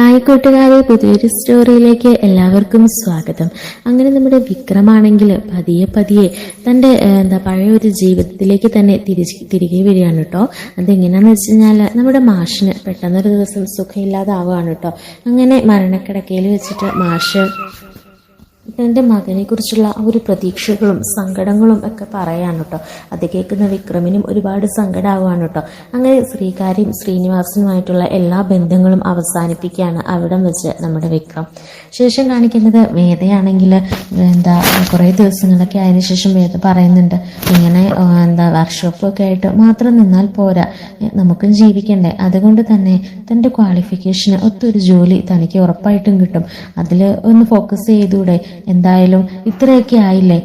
Hi കൂട്ടുകാരെ പുതിയൊരു സ്റ്റോറിയിലേക്ക് എല്ലാവർക്കും സ്വാഗതം. അങ്ങനെ നമ്മുടെ വിക്രമാണെങ്കിൽ പതിയെ പതിയെ തന്റെ എന്താ പഴയ ഒരു ജീവിതത്തിലേക്ക് തന്നെ തിരിച്ച് തിരികെ വരികയാണ് കേട്ടോ. അതെങ്ങനെയാണെന്ന് വെച്ച് കഴിഞ്ഞാൽ നമ്മുടെ മാഷിന് പെട്ടെന്നൊരു ദിവസം സുഖമില്ലാതാവുകയാണ് കേട്ടോ. അങ്ങനെ മരണക്കിടക്കയിൽ വെച്ചിട്ട് മാഷ് തന്റെ മകനെക്കുറിച്ചുള്ള ആ ഒരു പ്രതീക്ഷകളും സങ്കടങ്ങളും ഒക്കെ പറയാണ് കേട്ടോ അത് കേൾക്കുന്ന വിക്രമിനും ഒരുപാട് സങ്കടമാവാണ് കേട്ടോ അങ്ങനെ ശ്രീകാര്യം ശ്രീനിവാസനുമായിട്ടുള്ള എല്ലാ ബന്ധങ്ങളും അവസാനിപ്പിക്കുകയാണ് അവിടെ വെച്ച് നമ്മുടെ വിക്രം. ശേഷം കാണിക്കുന്നത് വേദയാണെങ്കിൽ എന്താ കുറേ ദിവസങ്ങളൊക്കെ ആയതിനു ശേഷം വേദ പറയുന്നുണ്ട് ഇങ്ങനെ എന്താ വർക്ക്ഷോപ്പൊക്കെ ആയിട്ട് മാത്രം നിന്നാൽ പോരാ. നമുക്കും ജീവിക്കണ്ടേ. അതുകൊണ്ട് തന്നെ തന്റെ ക്വാളിഫിക്കേഷന് ഒത്തൊരു ജോലി തനിക്ക് ഉറപ്പായിട്ടും കിട്ടും. അതിൽ ഒന്ന് ഫോക്കസ് ചെയ്തൂടെ. എന്തായാലും ഇത്രയൊക്കെ ആയില്ലേ?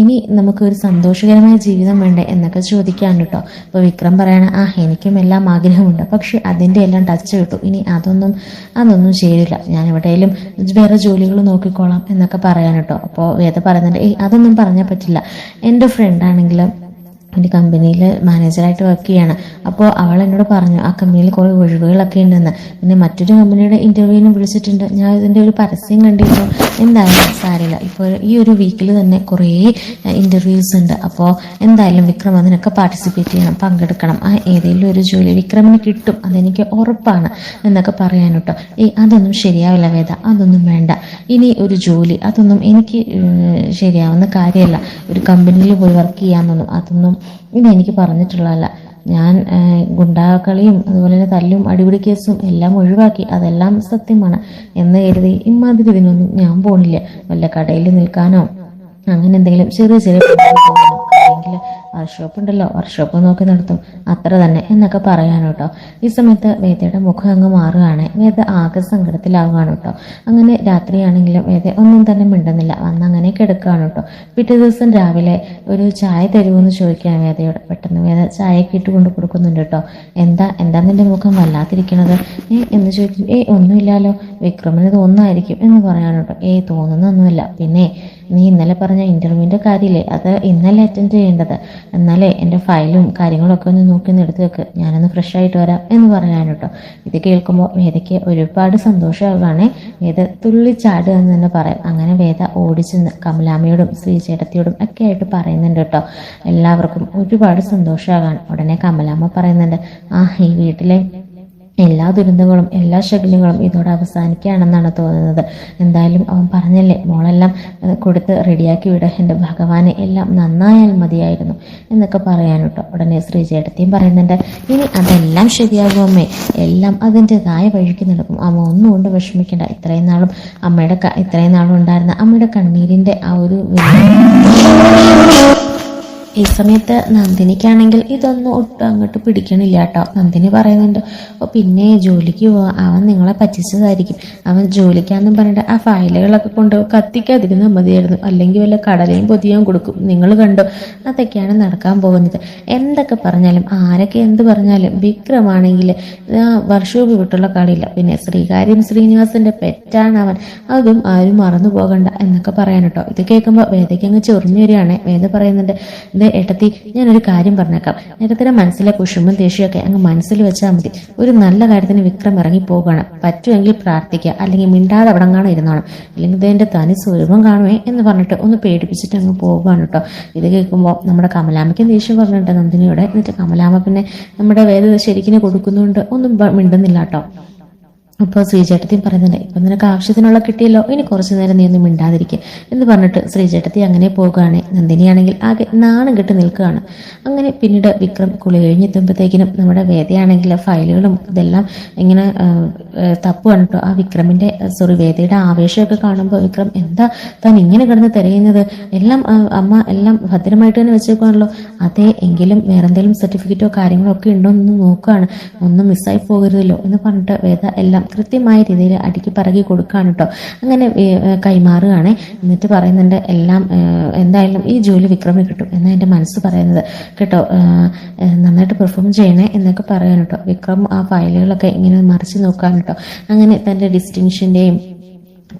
ഇനി നമുക്ക് ഒരു സന്തോഷകരമായ ജീവിതം വേണ്ടേ എന്നൊക്കെ ചോദിക്കാൻ കേട്ടോ. അപ്പോൾ വിക്രം പറയണ ആ എനിക്കും എല്ലാം ആഗ്രഹമുണ്ട്. പക്ഷെ അതിന്റെ എല്ലാം ടച്ച് കിട്ടും. ഇനി അതൊന്നും അതൊന്നും ചേരില്ല ഞാൻ എവിടെയെങ്കിലും വേറെ ജോലികൾ നോക്കിക്കോളാം എന്നൊക്കെ പറയാൻ കേട്ടോ. അപ്പോൾ വേദ പറയുന്നുണ്ട് ഏയ് അതൊന്നും പറഞ്ഞാൽ പറ്റില്ല. എന്റെ ഫ്രണ്ടാണെങ്കിലും ഒരു കമ്പനിയിൽ മാനേജറായിട്ട് വർക്ക് ചെയ്യാണ്. അപ്പോൾ അവൾ എന്നോട് പറഞ്ഞു ആ കമ്പനിയിൽ കുറേ ഒഴിവുകളൊക്കെ ഉണ്ടെന്ന്. പിന്നെ മറ്റൊരു കമ്പനിയുടെ ഇന്റർവ്യൂവിന് വിളിച്ചിട്ടുണ്ട്. ഞാൻ ഇതിന്റെ ഒരു പരസ്യം കണ്ടിട്ടോ എന്തായാലും സാരില്ല ഇപ്പോൾ ഈ ഒരു വീക്കിൽ തന്നെ കുറേ ഇന്റർവ്യൂസ് ഉണ്ട്. അപ്പോൾ എന്തായാലും വിക്രം അതിനൊക്കെ പാർട്ടിസിപ്പേറ്റ് ചെയ്യണം പങ്കെടുക്കണം. ആ ഏതെങ്കിലും ഒരു ജോലി വിക്രമിന് കിട്ടും. അതെനിക്ക് ഉറപ്പാണ് എന്നൊക്കെ പറയാൻ കേട്ടോ. അതൊന്നും ശരിയാവില്ല വേദ. അതൊന്നും വേണ്ട. ഇനി ഒരു ജോലി. അതൊന്നും എനിക്ക് ശരിയാവുന്ന കാര്യമല്ല. ഒരു കമ്പനിയിൽ പോയി വർക്ക് ചെയ്യാമെന്നൊന്നും. അതൊന്നും ഇനി എനിക്ക് പറഞ്ഞിട്ടുള്ളതല്ല. ഞാൻ ഗുണ്ടാക്കളിയും അതുപോലെ തന്നെ തല്ലും അടിപിടി കേസും എല്ലാം ഒഴിവാക്കി അതെല്ലാം സത്യമാണ് എന്ന് കരുതി ഇമാതിരി ഇതിനൊന്നും ഞാൻ പോണില്ല. വല്ല കടയിൽ നിൽക്കാനോ അങ്ങനെ എന്തെങ്കിലും ചെറിയ ചെറിയ അല്ലെങ്കിൽ വർക്ക്ഷോപ്പ് ഉണ്ടല്ലോ. വർക്ക്ഷോപ്പ് നോക്കി നടത്തും. അത്ര തന്നെ എന്നൊക്കെ പറയാൻ കേട്ടോ ഈ സമയത്ത് വേദയുടെ മുഖം അങ്ങ് മാറുകയാണ്. വേദ ആകെ സങ്കടത്തിലാവുകയാണ് കേട്ടോ അങ്ങനെ രാത്രിയാണെങ്കിലും വേദ ഒന്നും തന്നെ മിണ്ടുന്നില്ല. വന്ന് അങ്ങനെ കിടക്കുകയാണ് കേട്ടോ പിറ്റേ ദിവസം രാവിലെ ഒരു ചായ തരുമെന്ന് ചോദിക്കുകയാണ് വേദയോട്. പെട്ടെന്ന് വേദ ചായയൊക്കെ ഇട്ട് കൊണ്ട് കൊടുക്കുന്നുണ്ട് കേട്ടോ എന്താ എന്താ നിന്റെ മുഖം വല്ലാതിരിക്കണത്? ഏ എന്ന് ചോദിക്കും. ഏ ഒന്നുമില്ലല്ലോ. വിക്രമിന് തോന്നായിരിക്കും എന്ന് പറയാൻ ഏ തോന്നുന്നൊന്നുമില്ല. പിന്നെ നീ ഇന്നലെ പറഞ്ഞ ഇന്റർവ്യൂവിന്റെ കാര്യമില്ലേ അത് ഇന്നലെ അറ്റൻഡ് ചെയ്യേണ്ടത്. എന്നാലേ എന്റെ ഫയലും കാര്യങ്ങളൊക്കെ ഒന്ന് നോക്കി ഒന്ന് എടുത്ത് വെക്ക്. ഞാനൊന്ന് ഫ്രഷ് ആയിട്ട് വരാം എന്ന് പറയാൻ കേട്ടോ ഇത് കേൾക്കുമ്പോൾ വേദയ്ക്ക് ഒരുപാട് സന്തോഷമാവുകയാണേ. വേദ തുള്ളിച്ചാടുക എന്ന് തന്നെ പറയാം. അങ്ങനെ വേദ ഓടിച്ചെന്ന് കമലാമ്മയോടും ശ്രീചേട്ടത്തിയോടും ഒക്കെ ആയിട്ട് പറയുന്നുണ്ട് കേട്ടോ. എല്ലാവർക്കും ഒരുപാട് സന്തോഷമാകാൻ ഉടനെ കമലാമ്മ പറയുന്നുണ്ട് ആ ഈ വീട്ടിലെ എല്ലാ ദുരന്തങ്ങളും എല്ലാ ശകലങ്ങളും ഇതോടെ അവസാനിക്കുകയാണെന്നാണ് തോന്നുന്നത്. എന്തായാലും അവൻ പറഞ്ഞല്ലേ മോളെല്ലാം കൊടുത്ത് റെഡിയാക്കി വിട. എന്റെ ഭഗവാനെ എല്ലാം നന്നായാൽ മതിയായിരുന്നു എന്നൊക്കെ പറയാൻ കേട്ടോ ഉടനെ ശ്രീചേട്ടത്തിയും പറയുന്നുണ്ട് ഇനി അതെല്ലാം ശരിയാകും അമ്മേ. എല്ലാം അതിന്റെതായ വഴിക്ക് നടക്കും. അമ്മ ഒന്നും കൊണ്ട് വിഷമിക്കേണ്ട. ഇത്രയും നാളും അമ്മയുടെ ഇത്രയും നാളും ഉണ്ടായിരുന്ന അമ്മയുടെ കണ്ണീരിന്റെ ആ ഒരു ഈ സമയത്ത് നന്ദിനിക്കാണെങ്കിൽ ഇതൊന്നും ഒട്ടും അങ്ങോട്ട് പിടിക്കണില്ല കേട്ടോ. നന്ദിനി പറയുന്നുണ്ട് ഓ പിന്നെ ജോലിക്ക് പോവാ. അവൻ നിങ്ങളെ പറ്റിച്ചതായിരിക്കും. അവൻ ജോലിക്കാന്നും പറഞ്ഞിട്ട് ആ ഫയലുകളൊക്കെ കൊണ്ട് കത്തിക്കാതിരുന്നാൽ മതിയായിരുന്നു. അല്ലെങ്കിൽ വല്ല കടലയും പൊതിയും കൊടുക്കും. നിങ്ങൾ കണ്ടോ? അതൊക്കെയാണ് നടക്കാൻ പോകുന്നത്. എന്തൊക്കെ പറഞ്ഞാലും ആരൊക്കെ എന്ത് പറഞ്ഞാലും വിക്രമാണെങ്കിൽ വർഷവും വിട്ടുള്ള കളിയില്ല പിന്നെ ശ്രീകാര്യം ശ്രീനിവാസന്റെ പെറ്റാണ് അവൻ. അതും ആരും മറന്നു പോകണ്ട എന്നൊക്കെ പറയാൻ കേട്ടോ. ഇത് കേൾക്കുമ്പോൾ വേദയ്ക്ക് അങ്ങ് ചൊറിഞ്ഞു വരികയാണ്. വേദ പറയുന്നുണ്ട് ഇത് ഏട്ടത്തി ഞാനൊരു കാര്യം പറഞ്ഞേക്കാം. ഏട്ടത്തിന്റെ മനസ്സിലെ കുഷുമ്പും ദേഷ്യമൊക്കെ അങ്ങ് മനസ്സിൽ വെച്ചാൽ മതി. ഒരു നല്ല കാര്യത്തിന് വിക്രം ഇറങ്ങി പോകണം. പറ്റുമെങ്കിൽ പ്രാർത്ഥിക്കുക. അല്ലെങ്കിൽ മിണ്ടാതെ അവിടെ കാണും ഇരുന്നോണം. അല്ലെങ്കിൽ ഇതിന്റെ തനി സ്വരൂപം കാണുമേ എന്ന് പറഞ്ഞിട്ട് ഒന്ന് പേടിപ്പിച്ചിട്ട് അങ്ങ് പോകുകയാണ് കേട്ടോ. ഇത് കേൾക്കുമ്പോൾ നമ്മുടെ കമലാമയ്ക്ക് ദേഷ്യം പറഞ്ഞിട്ടുണ്ട് നന്ദിനിയുടെ. എന്നിട്ട് കമലാമ പിന്നെ നമ്മുടെ വേദ ശരിക്കിനെ കൊടുക്കുന്നുണ്ട്. ഒന്നും മിണ്ടുന്നില്ല കേട്ടോ. അപ്പോൾ ശ്രീചേട്ടത്തിയും പറയുന്നുണ്ട് ഇപ്പം നിനക്ക് ആവശ്യത്തിനുള്ള കിട്ടിയല്ലോ ഇനി കുറച്ചു നേരം നീ ഒന്നും മിണ്ടാതിരിക്കുക എന്ന് പറഞ്ഞിട്ട് ശ്രീചേട്ടത്തി അങ്ങനെ പോകുകയാണ് നന്ദിനിയാണെങ്കിൽ ആകെ നാണം കെട്ട് നിൽക്കുകയാണ്. അങ്ങനെ പിന്നീട് വിക്രം കുളി കഴിഞ്ഞെത്തുമ്പോഴത്തേക്കിനും നമ്മുടെ വേദയാണെങ്കിൽ ഫയലുകളും ഇതെല്ലാം ഇങ്ങനെ ആ, തപ്പുകയാണ് ആ വിക്രമിന്റെ സോറി വേദയുടെ ആവേശമൊക്കെ കാണുമ്പോൾ വിക്രം എന്താ താൻ ഇങ്ങനെ കിടന്ന് തിരയുന്നത്? എല്ലാം അമ്മ എല്ലാം ഭദ്രമായിട്ട് തന്നെ വെച്ചേക്കുവാണല്ലോ. അതെ എങ്കിലും വേറെ എന്തെങ്കിലും സർട്ടിഫിക്കറ്റോ കാര്യങ്ങളോ ഒക്കെ ഉണ്ടോ എന്ന് നോക്കുകയാണ് ഒന്നും മിസ്സായി പോകരുതല്ലോ എന്ന് പറഞ്ഞിട്ട് വേദ എല്ലാം കൃത്യമായ രീതിയിൽ അടുക്കി പറകി കൊടുക്കുകയാണ് കേട്ടോ അങ്ങനെ കൈമാറുകയാണ്. എന്നിട്ട് പറയുന്നുണ്ട് എല്ലാം എന്തായാലും ഈ ജോലി വിക്രമിന് കിട്ടും എന്നാണ് എന്റെ മനസ്സ് പറയുന്നത്. കേട്ടോ നന്നായിട്ട് പെർഫോം ചെയ്യണേ എന്നൊക്കെ പറയാൻ കേട്ടോ വിക്രം ആ ഫയലുകളൊക്കെ ഇങ്ങനെ മറിച്ച് നോക്കാൻ കേട്ടോ. അങ്ങനെ തന്റെ ഡിസ്റ്റിങ്ഷന്റെയും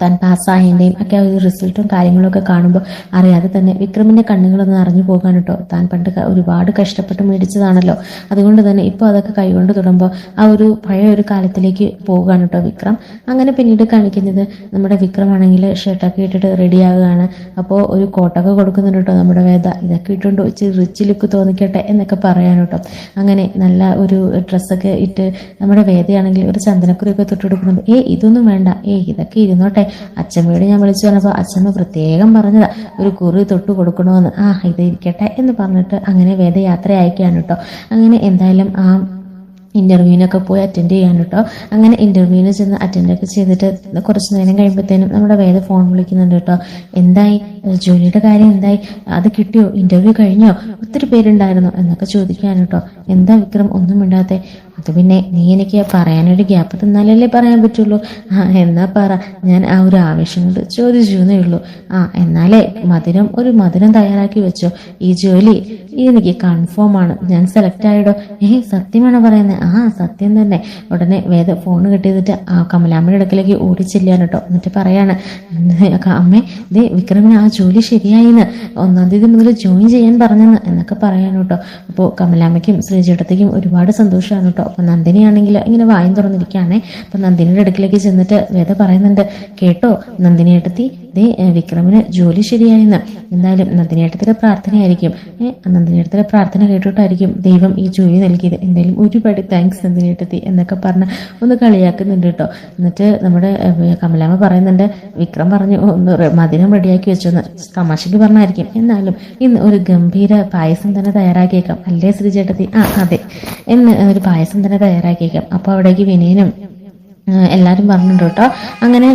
താൻ പാസ്സായതിന്റെയും ഒക്കെ ഒരു റിസൾട്ടും കാര്യങ്ങളൊക്കെ കാണുമ്പോൾ അറിയാതെ തന്നെ വിക്രമിന്റെ കണ്ണുകളൊന്ന് അറിഞ്ഞു പോകാൻ കേട്ടോ താൻ പണ്ട് ഒരുപാട് കഷ്ടപ്പെട്ട് മേടിച്ചതാണല്ലോ. അതുകൊണ്ട് തന്നെ ഇപ്പോൾ അതൊക്കെ കൈകൊണ്ട് തൊടുമ്പോൾ ആ ഒരു പഴയ ഒരു കാലത്തിലേക്ക് പോവുകയാണ് കേട്ടോ വിക്രം. അങ്ങനെ പിന്നീട് കാണിക്കുന്നത് നമ്മുടെ വിക്രമാണെങ്കിൽ ഷർട്ടൊക്കെ ഇട്ടിട്ട് റെഡിയാകുകയാണ് അപ്പോൾ ഒരു കോട്ടൊക്കെ കൊടുക്കുന്നുണ്ട് കേട്ടോ നമ്മുടെ വേദ. ഇതൊക്കെ ഇട്ടുകൊണ്ട് ഇച്ചിരി റിച്ച് ലുക്ക് തോന്നിക്കട്ടെ എന്നൊക്കെ പറയാൻ കേട്ടോ അങ്ങനെ നല്ല ഒരു ഡ്രസ്സൊക്കെ ഇട്ട് നമ്മുടെ വേദയാണെങ്കിൽ ഒരു ചന്ദനക്കുറിയൊക്കെ തൊട്ട് കൊടുക്കുന്നുണ്ട്. ഏ ഇതൊന്നും വേണ്ട. ഏ ഇതൊക്കെ ഇരുന്നോട്ടെ. അച്ഛമ്മയോട് ഞാൻ വിളിച്ചു പറഞ്ഞപ്പോൾ അച്ഛമ്മ പ്രത്യേകം പറഞ്ഞതാ ഒരു കുറി തൊട്ട് കൊടുക്കണമെന്ന് ആ ഇത് ഇരിക്കട്ടെ എന്ന് പറഞ്ഞിട്ട് അങ്ങനെ വേദ യാത്ര അയക്കുകയാണ് കേട്ടോ. അങ്ങനെ എന്തായാലും ആ ഇന്റർവ്യൂവിനൊക്കെ പോയി അറ്റൻഡ് ചെയ്യാൻ കേട്ടോ. അങ്ങനെ ഇന്റർവ്യൂവിന് ചെന്ന് അറ്റൻഡൊക്കെ ചെയ്തിട്ട് കുറച്ച് നേരം കഴിയുമ്പോഴത്തേനും നമ്മുടെ വേദ ഫോൺ വിളിക്കുന്നുണ്ട് കേട്ടോ. എന്തായി? ജോലിയുടെ കാര്യം എന്തായി? അത് കിട്ടിയോ? ഇന്റർവ്യൂ കഴിഞ്ഞോ? ഒത്തിരി പേരുണ്ടായിരുന്നു എന്നൊക്കെ ചോദിക്കാൻ കേട്ടോ. എന്താ വിക്രം? ഒന്നും മിണ്ടാത്തെ അത് പിന്നെ നീ എനിക്ക് പറയാനൊരു ഗ്യാപ്പ് തന്നാലല്ലേ പറയാൻ പറ്റുള്ളൂ. ആ എന്നാ പറ. ഞാൻ ആ ഒരു ആവേശം കൊണ്ട് ചോദിച്ചു എന്നേ ഉള്ളൂ. ആ എന്നാലേ മധുരം ഒരു മധുരം തയ്യാറാക്കി വെച്ചോ. ഈ ജോലി എനിക്ക് കൺഫേം ആണ്. ഞാൻ സെലക്ട് ആയിടോ. ഏഹ് സത്യമാണ് പറയുന്നത് ആ സത്യം തന്നെ. ഉടനെ വേദ ഫോൺ കിട്ടിയതിട്ട് ആ കമലാമ്മയുടെ അടുക്കലേക്ക് ഓടിച്ചില്ലാൻ കേട്ടോ എന്നിട്ട് പറയാണ് അമ്മേ ദേ വിക്രമിന് ആ ജോലി ശരിയായിന്ന്. ഒന്നാം തീയതി മുതൽ ജോയിൻ ചെയ്യാൻ പറഞ്ഞെന്ന് എന്നൊക്കെ പറയാൻ കേട്ടോ അപ്പോൾ കമലാമ്മയ്ക്കും ശ്രീചേട്ടത്തേക്കും ഒരുപാട് സന്തോഷമാണ് കേട്ടോ അപ്പോൾ നന്ദിനിയാണെങ്കിൽ ഇങ്ങനെ വായും തുറന്നിരിക്കുകയാണേ. അപ്പൊ നന്ദിനിയുടെ അടുക്കിലേക്ക് ചെന്നിട്ട് വേദ പറയുന്നുണ്ട് കേട്ടോ നന്ദിനിയേട്ടത്തി ദേ ഏ, വിക്രമിന് ജോലി ശരിയായെന്ന്. എന്തായാലും നന്ദിനിയേട്ടത്തിന്റെ പ്രാർത്ഥനയായിരിക്കും. നന്ദിനിയേട്ടത്തിന്റെ പ്രാർത്ഥന കേട്ടിട്ടായിരിക്കും ദൈവം ഈ ജോലി നൽകിയത്. എന്തായാലും ഒരുപാട് താങ്ക്സ് നന്ദിനിയേട്ടത്തി എന്നൊക്കെ പറഞ്ഞ് ഒന്ന് കളിയാക്കുന്നുണ്ട് കേട്ടോ. എന്നിട്ട് നമ്മുടെ കമലാമ്മ പറയുന്നുണ്ട് വിക്രം പറഞ്ഞു ഒന്ന് മധുരം റെഡിയാക്കി വെച്ചെന്ന്. തമാശയ്ക്ക് പറഞ്ഞായിരിക്കും. എന്നാലും ഇന്ന് ഒരു ഗംഭീര പായസം തന്നെ തയ്യാറാക്കിയേക്കാം. അല്ലേ ശ്രീ ചേട്ടത്തി ആ അതെ. എന്ന് ഒരു പായസം തന്നെ തയ്യാറാക്കിയേക്കാം. അപ്പോൾ അവിടേക്ക് വിനയനും എല്ലാരും പറഞ്ഞിട്ടുണ്ട് കേട്ടോ. അങ്ങനെ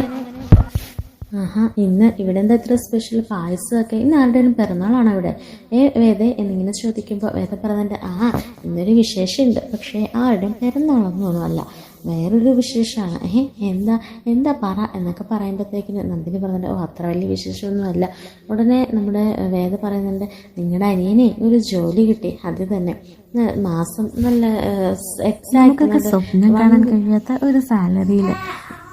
ആഹാ ഇന്ന് ഇവിടെ എന്താ ഇത്ര സ്പെഷ്യൽ പായസമൊക്കെ ഇന്ന് ആരുടെയും പിറന്നാളാണ് ഇവിടെ? ഏ വേദ എന്നിങ്ങനെ ചോദിക്കുമ്പോൾ വേദ പറഞ്ഞിട്ട് ആ ഇന്നൊരു വിശേഷമുണ്ട്. പക്ഷേ ആരുടെയും പിറന്നാളൊന്നും അല്ല വേറൊരു വിശേഷമാണ്. ഏ എന്താ എന്താ പറ എന്നൊക്കെ പറയുമ്പോഴത്തേക്കിന് നന്ദിനി പറഞ്ഞിട്ട് ഓ അത്ര വലിയ വിശേഷമൊന്നുമല്ല. ഉടനെ നമ്മുടെ വേദ പറയുന്നുണ്ട് നിങ്ങളുടെ അനിയനെ ഒരു ജോലി കിട്ടി അത് തന്നെ. മാസം നല്ല എക്സാക്ട് സ്വപ്നം കാണാൻ കഴിയാത്ത ഒരു സാലറിയിൽ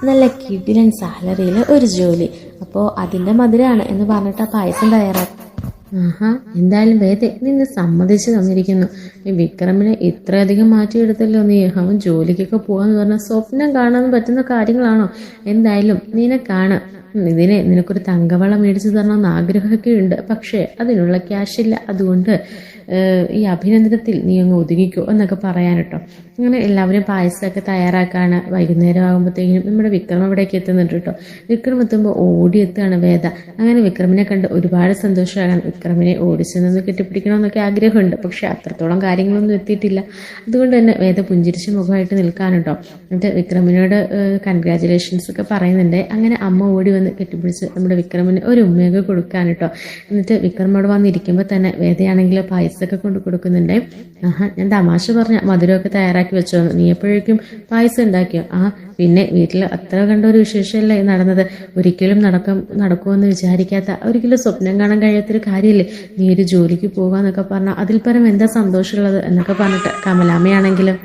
നല്ല കിടിലൻ സാലറിയിൽ ഒരു ജോലി. അപ്പോൾ അതിന്റെ മധുരമാണ് എന്ന് പറഞ്ഞിട്ട് ആ പായസം തയ്യാറാക്കി ആഹാ എന്തായാലും വേദേ നിന്ന് സമ്മതിച്ചു തന്നിരിക്കുന്നു. വിക്രമിനെ ഇത്രയധികം മാറ്റിയെടുത്തല്ലോ നീ. അവൻ ജോലിക്കൊക്കെ പോകാന്ന് പറഞ്ഞാൽ സ്വപ്നം കാണാൻ പറ്റുന്ന കാര്യങ്ങളാണോ? എന്തായാലും നീനെ കാണാം. ഇതിനെ നിനക്കൊരു തങ്കവള മേടിച്ചു തരണമെന്ന് ആഗ്രഹമൊക്കെ ഉണ്ട്. പക്ഷേ അതിനുള്ള ക്യാഷ് ഇല്ല. അതുകൊണ്ട് ഈ അഭിനന്ദനത്തിൽ നീ അങ്ങ് ഒതുങ്ങിക്കോ എന്നൊക്കെ പറയാൻ കേട്ടോ. അങ്ങനെ എല്ലാവരും പായസമൊക്കെ തയ്യാറാക്കാണ്. വൈകുന്നേരം ആകുമ്പോഴത്തേക്കും നമ്മുടെ വിക്രം അവിടേക്ക് എത്തുന്നുണ്ട് കേട്ടോ. വിക്രം എത്തുമ്പോൾ ഓടി എത്തുകയാണ് വേദ. അങ്ങനെ വിക്രമിനെ കണ്ട് ഒരുപാട് സന്തോഷമാകാൻ വിക്രമിനെ ഓടിച്ചെന്ന് കെട്ടിപ്പിടിക്കണമെന്നൊക്കെ ആഗ്രഹമുണ്ട്. പക്ഷെ അത്രത്തോളം കാര്യങ്ങളൊന്നും എത്തിയിട്ടില്ല. അതുകൊണ്ട് തന്നെ വേദ പുഞ്ചിരിച്ച മുഖമായിട്ട് നിൽക്കാൻ കേട്ടോ. എന്നിട്ട് വിക്രമിനോട് കൺഗ്രാചുലേഷൻസ് ഒക്കെ പറയുന്നുണ്ട്. അങ്ങനെ അമ്മ ഓടി വന്ന് കെട്ടിപ്പിടിച്ച് നമ്മുടെ വിക്രമന് ഒരു ഉമ്മയൊക്കെ കൊടുക്കാൻ കേട്ടോ എന്നിട്ട് വിക്രം അവിടെ വന്നിരിക്കുമ്പോൾ തന്നെ വേദയാണെങ്കിൽ പായസമൊക്കെ കൊണ്ട് കൊടുക്കുന്നുണ്ട്. ആഹാ ഞാൻ തമാശ പറഞ്ഞ മധുരമൊക്കെ തയ്യാറാക്കി വെച്ചോ. നീ എപ്പോഴേക്കും പായസം ഉണ്ടാക്കിയോ? ആ പിന്നെ വീട്ടിൽ അത്ര കണ്ട ഒരു വിശേഷമല്ലേ നടന്നത്? ഒരിക്കലും നടക്കും നടക്കുമെന്ന് വിചാരിക്കാത്ത ഒരിക്കലും സ്വപ്നം കാണാൻ കഴിയാത്തൊരു കാര്യമില്ലേ നീ ഒരു ജോലിക്ക് പോകാന്നൊക്കെ പറഞ്ഞാൽ അതിൽ പരം എന്താ സന്തോഷമുള്ളത് എന്നൊക്കെ പറഞ്ഞിട്ട് കമലാമ്മയാണെങ്കിലും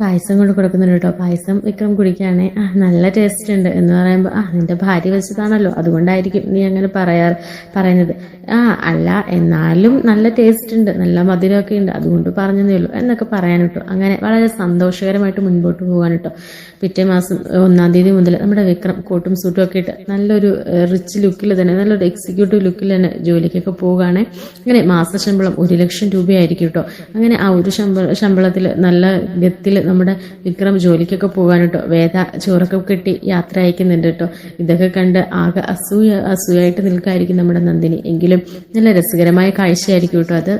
പായസം കൊണ്ട് കൊടുക്കുന്നുണ്ട് കേട്ടോ. പായസം വിക്രം കുടിക്കുകയാണെ. ആ നല്ല ടേസ്റ്റ് ഉണ്ട് എന്ന് പറയുമ്പോൾ ആ നിന്റെ ഭാര്യ വെച്ചതാണല്ലോ അതുകൊണ്ടായിരിക്കും നീ അങ്ങനെ പറയാറ് പറയുന്നത്. ആ അല്ല എന്നാലും നല്ല ടേസ്റ്റ് ഉണ്ട്. നല്ല മധുരമൊക്കെ ഉണ്ട്. അതുകൊണ്ട് പറഞ്ഞതേ ഉള്ളൂ എന്നൊക്കെ പറയാൻ കേട്ടോ. അങ്ങനെ വളരെ സന്തോഷകരമായിട്ട് മുൻപോട്ട് പോകാൻ കേട്ടോ. പിറ്റേ മാസം ഒന്നാം തീയതി മുതൽ നമ്മുടെ വിക്രം കോട്ടും സൂട്ടും ഒക്കെ ഇട്ട് നല്ലൊരു റിച്ച് ലുക്കിൽ തന്നെ നല്ലൊരു എക്സിക്യൂട്ടീവ് ലുക്കിൽ തന്നെ ജോലിക്കൊക്കെ പോവുകയാണ്. അങ്ങനെ മാസ ശമ്പളം ഒരു ലക്ഷം രൂപയായിരിക്കും കേട്ടോ. അങ്ങനെ ആ ഒരു ശമ്പള ശമ്പളത്തിൽ നല്ല ഗത്തിൽ നമ്മുടെ വിക്രം ജോലിക്കൊക്കെ പോകാൻ കേട്ടോ വേദ ചോറൊക്കെ കെട്ടി യാത്ര അയക്കുന്നുണ്ട് കേട്ടോ. ഇതൊക്കെ കണ്ട് ആകെ അസൂയ അസൂയായിട്ട് നിൽക്കായിരിക്കും നമ്മുടെ നന്ദിനി. എങ്കിലും നല്ല രസകരമായ കാഴ്ചയായിരിക്കും കേട്ടോ അത്.